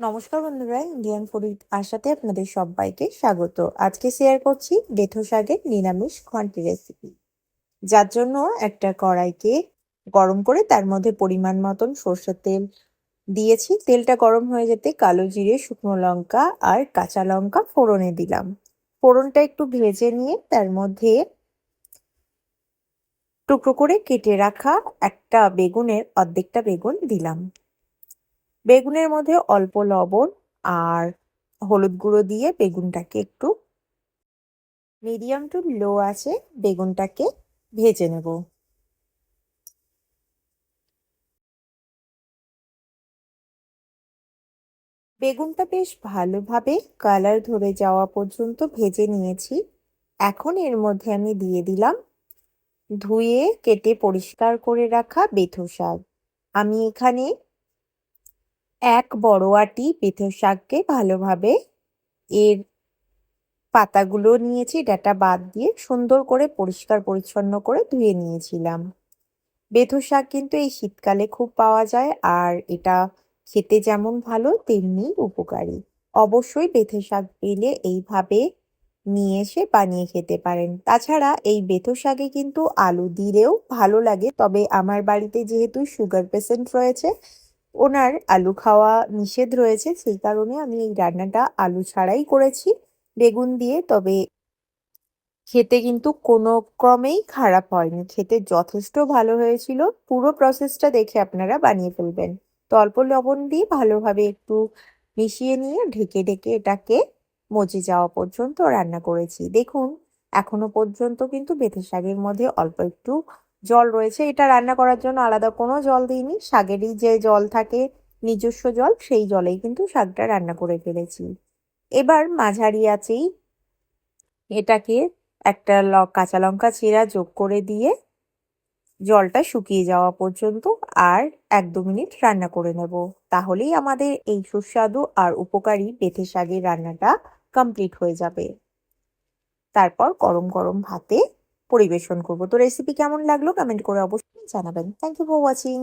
নমস্কার বন্ধুরা, Indian food আশাতে আপনাদের সবাইকে স্বাগত। আজকে শেয়ার করছি বেথো শাকের নিরামিষ ঘন্টি রেসিপি যার জন্য একটা কড়াইকে গরম করে তার মধ্যে পরিমাণ মতন সর্ষের তেল দিয়েছি। তেলটা গরম হয়ে যেতে কালো জিরে, শুকনো লঙ্কা আর কাঁচা লঙ্কা ফোড়নে দিলাম। ফোড়নটা একটু ভেজে নিয়ে তার মধ্যে টুকরো করে কেটে রাখা একটা বেগুনের, অর্ধেকটা বেগুন দিলাম। বেগুনের মধ্যে অল্প লবণ আর হলুদ গুঁড়ো দিয়ে বেগুনটাকে একটু মিডিয়াম টু লো আছে বেগুনটাকে ভেজে নেব। বেগুনটা বেশ ভালোভাবে কালার ধরে যাওয়া পর্যন্ত ভেজে নিয়েছি। এখন এর মধ্যে আমি দিয়ে দিলাম ধুয়ে কেটে পরিষ্কার করে রাখা বেথো শাক। আমি এখানে এক বড় আটি পেঁথের শাককে ভালোভাবে এর পাতাগুলো নিয়েছি ডাটা বাদ দিয়ে সুন্দর করে পরিষ্কার পরিচ্ছন্ন করে ধুয়ে নিয়েছিলাম। বেথর শাক কিন্তু এই শীতকালে খুব পাওয়া যায় আর এটা খেতে যেমন ভালো, তেমনি উপকারী। অবশ্যই বেথর শাক পেলে এইভাবে নিয়ে এসে বানিয়ে খেতে পারেন। তাছাড়া এই বেথর শাকে কিন্তু আলু দিলেও ভালো লাগে, তবে আমার বাড়িতে যেহেতু সুগার পেশেন্ট রয়েছে ওনার আলু খাওয়া নিষেধ রয়েছে, সেই কারণে আমি এই রান্নাটা আলু ছাড়াই করেছি। বেগুন দিয়ে, তবে খেতে কিন্তু কোনো ক্রমেই খারাপ হয়নি। খেতে যথেষ্ট ভালো হয়েছিল। পুরো প্রসেসটা দেখে আপনারা বানিয়ে ফেলবেন। তো অল্প লবণ দিয়ে ভালোভাবে একটু মিশিয়ে নিয়ে ঢেকে ঢেকে এটাকে মজে যাওয়া পর্যন্ত রান্না করেছি। দেখুন, এখনও পর্যন্ত কিন্তু বেথে শাকের মধ্যে অল্প একটু জল রয়েছে। এটা রান্না করার জন্য আলাদা কোনো জল দিইনি। শাকেরই যে জল থাকে, নিজস্ব জল, সেই জলেই কিন্তু শাকটা রান্না করে ফেলেছি। এবার মাঝারি আছেই এটাকে একটা কাঁচা লঙ্কা চিরা যোগ করে দিয়ে জলটা শুকিয়ে যাওয়া পর্যন্ত আর এক দু মিনিট রান্না করে নেব। তাহলেই আমাদের এই সুস্বাদু আর উপকারী বেথে শাকের রান্নাটা কমপ্লিট হয়ে যাবে। তারপর গরম গরম ভাতে পরিবেশন করব। তো রেসিপি কেমন লাগল? কমেন্ট করে অবশ্যই জানাবেন। Thank you for watching